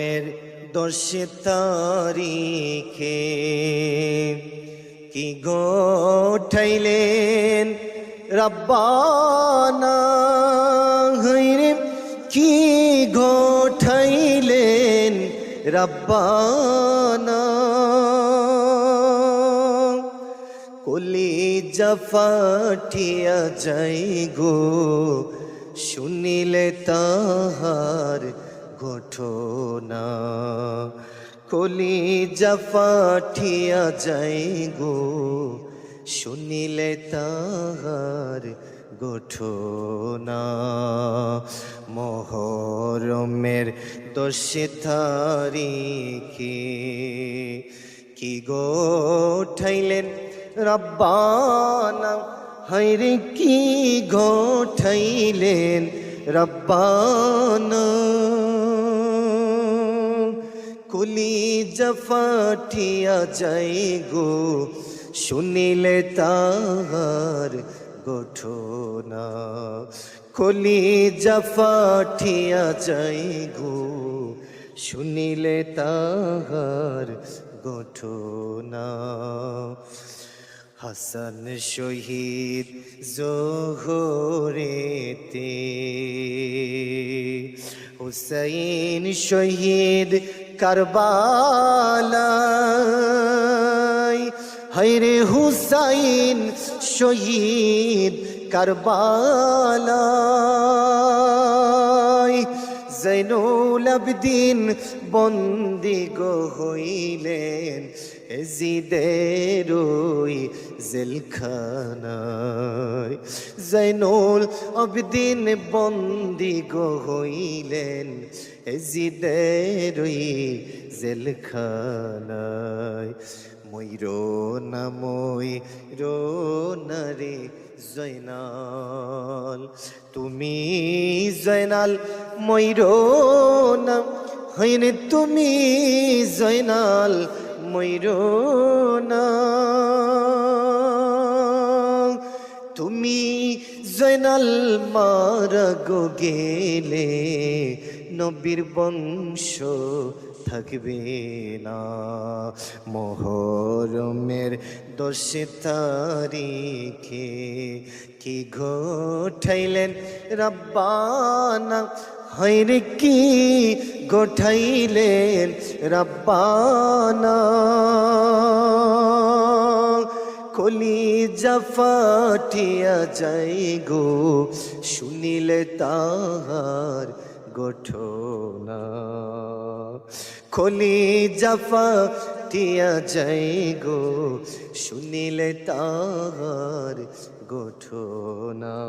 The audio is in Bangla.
মহরমের দশে তারিখে। কি গোঠাইলেন রব্বানা? হৈরে কি গোঠাইলেন রব্বানা? কলি জাফাটিয়া যাই গো, শুনিলে তাহার ঘটনা কলি জাফাটিয়া যাই গো, শুনিলে তাহার ঘটনা মহরমের দশে তারিখে কি? গো ঠাইলেন রব্বানা? হাইরে কি গো ঠাইলেন রব্বানা? কুলি জফাটিয়া যাই গো, শুনিলে তাহার গঠনা। কলি জফাটিয়া যাই গো, শুনিলে তাহার গঠনা। হাসান শহীদ জোহরেতে হুসাইন শহীদ কারবালায়। হাইরে হুসাইন শহীদ কারবালায়। জৈনুল আবদিন বন্দি গো হইলেন এজিদের ওই জেলখানায়। জৈনুল আবদিন বন্দি গো হইলেন এজিদের ওই জেলখানায়। ময়ূরো না ময়ূরো না রে জয়নাল, তুমি জয়নাল ময়ূরো নাম হইন তুমি জয়নাল ময়ূর না তুমি জয়নাল মারা গেলে নবীর বংশ থাকবে না। মোহরমের দশে তারিখে কি ঘটাইলেন রব্বানা? হৈরে কি গোঠাইলেন রব্বানা? কলি জাফাটিয়া যাই গো শুনিলে তাহার গঠনা। কলি জাফাটিয়া যাই গো শুনিলে তাহার গঠনা